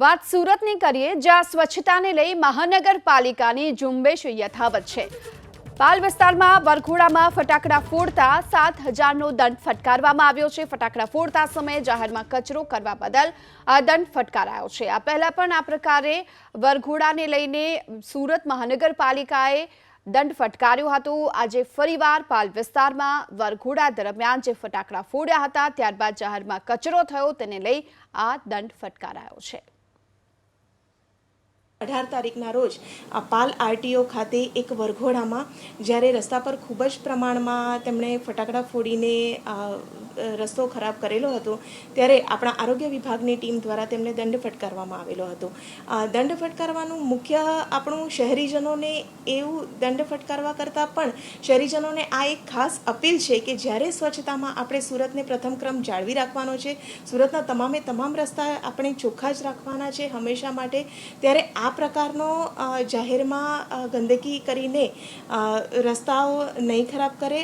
વાત સુરતની કરીએ, જ્યાં સ્વચ્છતાને લઈ મહાનગરપાલિકાની ઝુંબેશ યથાવત છે. પાલ વિસ્તારમાં વરઘોડામાં ફટાકડા ફોડતા સાત હજારનો દંડ ફટકારવામાં આવ્યો છે. ફટાકડા ફોડતા સમયે જાહેરમાં કચરો કરવા બદલ આ દંડ ફટકારાયો છે. આ પહેલાં પણ આ પ્રકારે વરઘોડાને લઈને સુરત મહાનગરપાલિકાએ દંડ ફટકાર્યો હતો. આજે ફરીવાર પાલ વિસ્તારમાં વરઘોડા દરમિયાન જે ફટાકડા ફોડ્યા હતા, ત્યારબાદ જાહેરમાં કચરો થયો, તેને લઈ આ દંડ ફટકારાયો છે. અઢાર તારીખના રોજ આ પાલ આરટીઓ ખાતે એક વરઘોડામાં જ્યારે રસ્તા પર ખૂબ જ પ્રમાણમાં તેમણે ફટાકડા ફોડીને રસ્તો ખરાબ કરેલો હતો, ત્યારે આપણા આરોગ્ય વિભાગની ટીમ દ્વારા તેમને દંડ ફટકારવામાં આવેલો હતો. દંડ ફટકારવાનું મુખ્ય આપણું શહેરીજનોને એવું દંડ ફટકારવા કરતાં પણ શહેરીજનોને આ એક ખાસ અપીલ છે કે જ્યારે સ્વચ્છતામાં આપણે સુરતને પ્રથમ ક્રમ જાળવી રાખવાનો છે, સુરતના તમામે તમામ રસ્તા આપણે ચોખ્ખા જ રાખવાના છે હંમેશા માટે, ત્યારે આ પ્રકારનો જાહેરમાં ગંદકી કરીને રસ્તાઓ નહીં ખરાબ કરે.